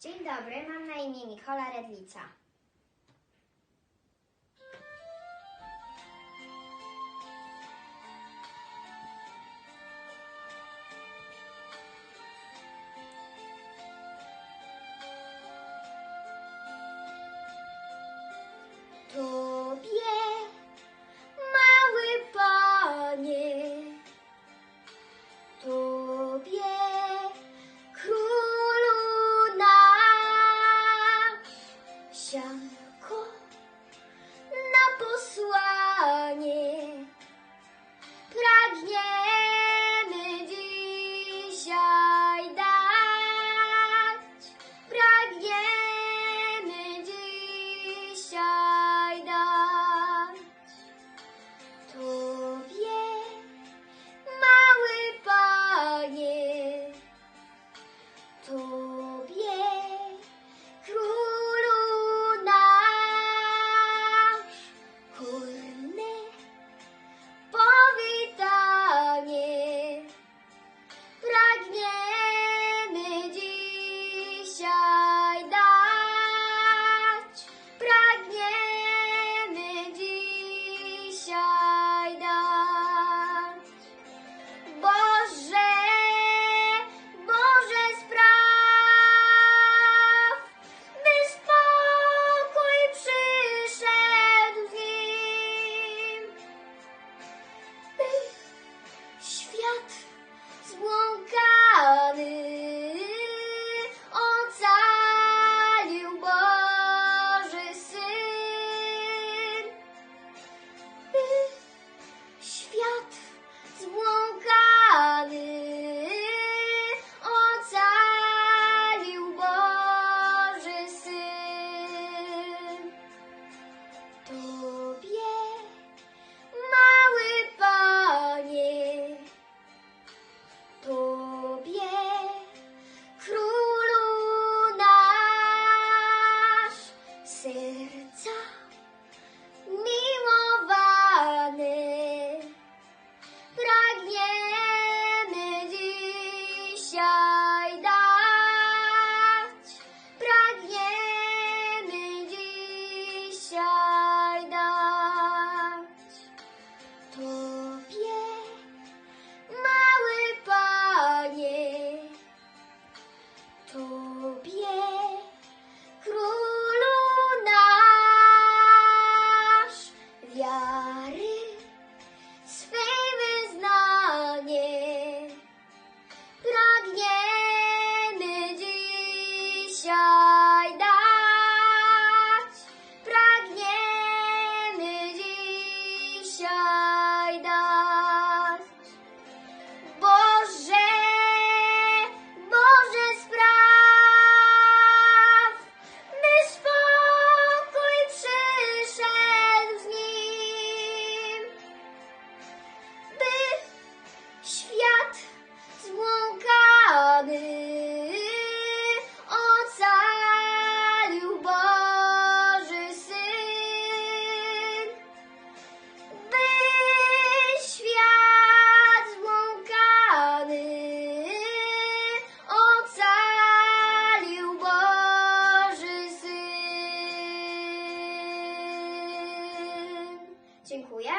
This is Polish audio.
Dzień dobry, mam na imię Nikola Redlica. won't go. Dziękuję.